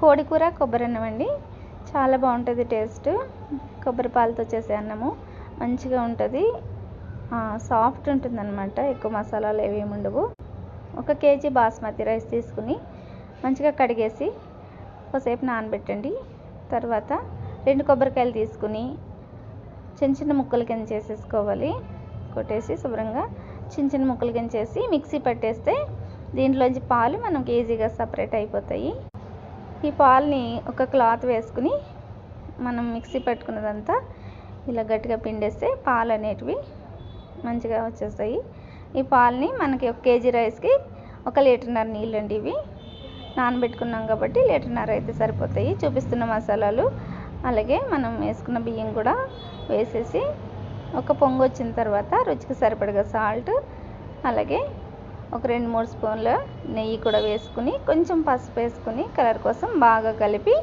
కోడి కూర కొబ్బరి అన్నం అండి. చాలా బాగుంటుంది టేస్ట్. కొబ్బరి పాలతో చేసే అన్నము. మంచిగా ఉంటుంది. సాఫ్ట్ ఉంటుంది అనమాట ఎక్కువ మసాలాలు ఏవి ఉండవు. ఒక కేజీ బాస్మతి రైస్ తీసుకుని మంచిగా కడిగేసి ఒకసేపు నానబెట్టండి. తర్వాత రెండు కొబ్బరికాయలు తీసుకుని చిన్న చిన్న ముక్కలు కింద చేసేసుకోవాలి. కొట్టేసి శుభ్రంగా చిన్న చిన్న ముక్కలు కింద చేసి మిక్సీ పట్టేస్తే దీంట్లోంచి పాలు మనకి ఈజీగా సపరేట్ అయిపోతాయి. ఈ పాలని ఒక క్లాత్ వేసుకుని మనం మిక్సీ పెట్టుకున్నదంతా ఇలా గట్టిగా పిండేస్తే పాలు అనేటివి మంచిగా వచ్చేస్తాయి. ఈ పాలని మనకి ఒక కేజీ రైస్కి ఒక లీటర్న్నర నీళ్ళు అండి ఇవి. నానబెట్టుకున్నాం కాబట్టి లీటర్న్నర అయితే సరిపోతాయి. చూపిస్తున్న మసాలాలు. అలాగే మనం వేసుకున్న బియ్యం కూడా వేసేసి ఒక పొంగు వచ్చిన తర్వాత రుచికి సరిపడగా సాల్ట్ అలాగే ఒక రెండు మూడు స్పూన్ల నెయ్యి కూడా వేసుకుని కొంచెం పసుపు వేసుకుని కలర్ కోసం బాగా కలిపి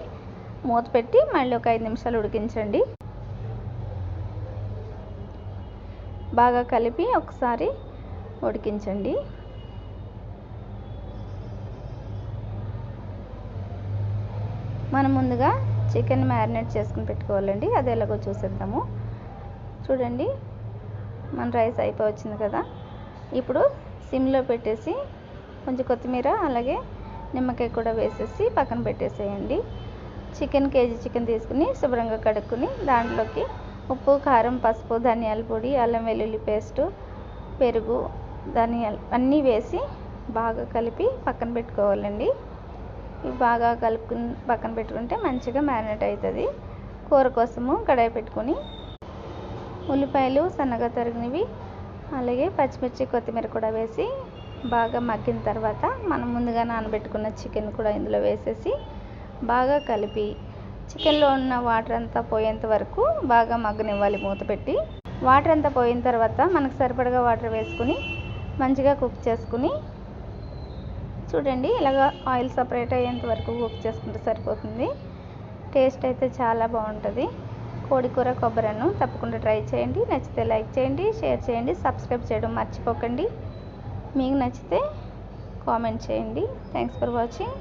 మూత పెట్టి మళ్ళీ ఒక ఐదు నిమిషాలు ఉడికించండి. బాగా కలిపి ఒకసారి ఉడికించండి. మనం ముందుగా చికెన్ మ్యారినేట్ చేసుకుని పెట్టుకోవాలండి. అది ఎలాగో చూసేద్దాము. చూడండి మన రైస్ అయిపోయి వచ్చింది కదా. ఇప్పుడు సిమ్లో పెట్టేసి కొంచెం కొత్తిమీర అలాగే నిమ్మకాయ కూడా వేసేసి పక్కన పెట్టేసేయండి. చికెన్ కేజీ చికెన్ తీసుకుని శుభ్రంగా కడుక్కుని దాంట్లోకి ఉప్పు కారం పసుపు ధనియాల పొడి అల్లం వెల్లుల్లి పేస్టు పెరుగు ధనియాలు అన్నీ వేసి బాగా కలిపి పక్కన పెట్టుకోవాలండి. ఇవి బాగా కలుపుకుని పక్కన పెట్టుకుంటే మంచిగా మ్యారినేట్ అవుతుంది. కూర కోసము కడాయి పెట్టుకొని ఉల్లిపాయలు సన్నగా తరిగినవి అలాగే పచ్చిమిర్చి కొత్తిమీర కూడా వేసి బాగా మగ్గిన తర్వాత మనం ముందుగా నానబెట్టుకున్న చికెన్ కూడా ఇందులో వేసేసి బాగా కలిపి చికెన్లో ఉన్న వాటర్ అంతా పోయేంత వరకు బాగా మగ్గనివ్వాలి మూత పెట్టి. వాటర్ అంతా పోయిన తర్వాత మనకు సరిపడగా వాటర్ వేసుకుని మంచిగా కుక్ చేసుకుని చూడండి ఇలాగ ఆయిల్ సపరేట్ అయ్యేంత వరకు కుక్ చేసుకుంటే సరిపోతుంది. టేస్ట్ అయితే చాలా బాగుంటుంది. కోడి కూర కొబ్బరన్నం తప్పకుండా ట్రై చేయండి. నచ్చితే లైక్ చేయండి షేర్ చేయండి సబ్స్క్రైబ్ చేయడం మర్చిపోకండి. మీకు నచ్చితే కామెంట్ చేయండి. Thanks for watching